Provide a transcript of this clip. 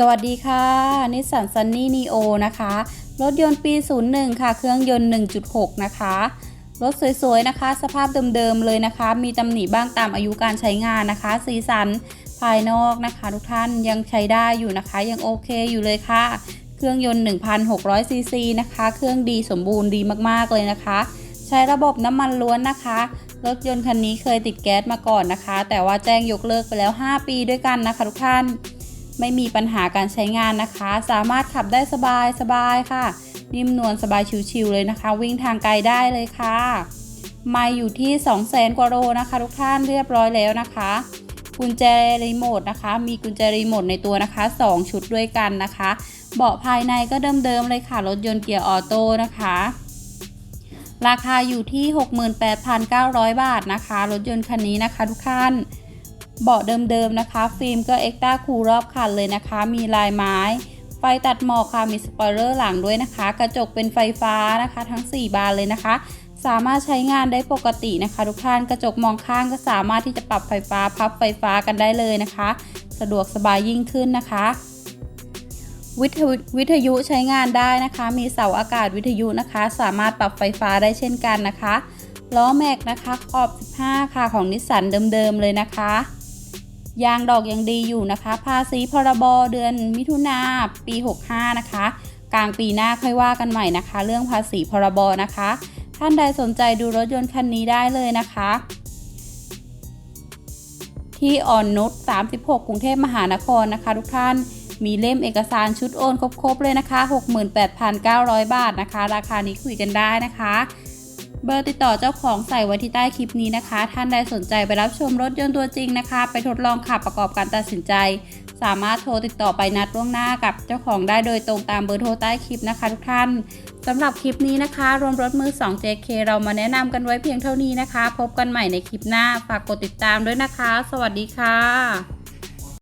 สวัสดีค่ะนิสสันซันนี่นีโอนะคะ รถยนต์ปี 01 ค่ะ เครื่องยนต์ 1.6 นะคะ รถสวยๆนะคะ สภาพเดิมๆเลยนะคะ มีตำหนิบ้างตามอายุการใช้งานนะคะ สีสันภายนอกนะคะ ทุกท่านยังใช้ได้อยู่นะคะ ยังโอเคอยู่เลยค่ะ เครื่องยนต์ 1,600 ซีซีนะคะ เครื่องดีสมบูรณ์ดีมากๆเลยนะคะ ใช้ระบบน้ำมันล้วนนะคะ รถยนต์คันนี้เคยติดแก๊สมาก่อนนะคะ แต่ว่าแจ้งยกเลิกไปแล้ว 5 ปีด้วยกันนะคะ ทุกท่าน ไม่มีปัญหาการใช้งานนะคะ สามารถขับได้สบายสบายค่ะ นิ่มนวลสบายชิวๆเลยนะคะ วิ่งทางไกลได้เลยค่ะไม่อยู่ที่ 2 0 0แสนกว่าโลนะคะ ทุกท่านเรียบร้อยแล้วนะคะ กุญแจรีโมทนะคะ มีกุญแจรีโมทในตัวนะคะ 2 ชุดด้วยกันนะคะ เบาะภายในก็เดิมๆเลยค่ะ รถยนต์เกียร์ออโต้นะคะ ราคาอยู่ที่ 68,900 บาทนะคะ รถยนต์คันนี้นะคะ ทุกท่าน เบาะเดิมๆนะคะ ฟิล์มก็เอ็กต้าคูรอบคันเลยนะคะ มีลายไม้ ไฟตัดหมอกค่ะ มีสปอยเลอร์หลังด้วยนะคะ กระจกเป็นไฟฟ้านะคะ ทั้ง 4 บานเลยนะคะ สามารถใช้งานได้ปกตินะคะ ทุกท่าน กระจกมองข้างก็สามารถที่จะปรับไฟฟ้าพับไฟฟ้ากันได้เลยนะคะ สะดวกสบายยิ่งขึ้นนะคะวิทยุวิทยุใช้งานได้นะคะ มีเสาอากาศวิทยุนะคะ สามารถปรับไฟฟ้าได้เช่นกันนะคะ ล้อแม็กนะคะขอบ 15 ค่ะของนิสสันเดิมๆเลยนะคะ ยางดอกยังดีอยู่นะคะ ภาษีพรบเดือนมิถุนาปี 65 นะคะ กลางปีหน้าค่อยว่ากันใหม่นะคะ เรื่องภาษีพรบนะคะ ท่านใดสนใจดูรถยนต์คันนี้ได้เลยนะคะ ที่อ่อนนุช36 กรุงเทพมหานครนะคะ ทุกท่านมีเล่มเอกสารชุดโอนครบๆเลยนะคะ 68,900 บาทนะคะ ราคานี้คุยกันได้นะคะ เบอร์ติดต่อเจ้าของใส่ไว้ที่ใต้คลิปนี้นะคะ ท่านใดสนใจไปรับชมรถยนต์ตัวจริงนะคะ ไปทดลองขับประกอบการตัดสินใจ สามารถโทรติดต่อไปนัดล่วงหน้ากับเจ้าของได้โดยตรงตามเบอร์โทรใต้คลิปนะคะ ทุกท่านสำหรับคลิปนี้นะคะ รวมรถมือ 2 JK เรามาแนะนำกันไว้เพียงเท่านี้นะคะ พบกันใหม่ในคลิปหน้า ฝากกดติดตามด้วยนะคะ สวัสดีค่ะ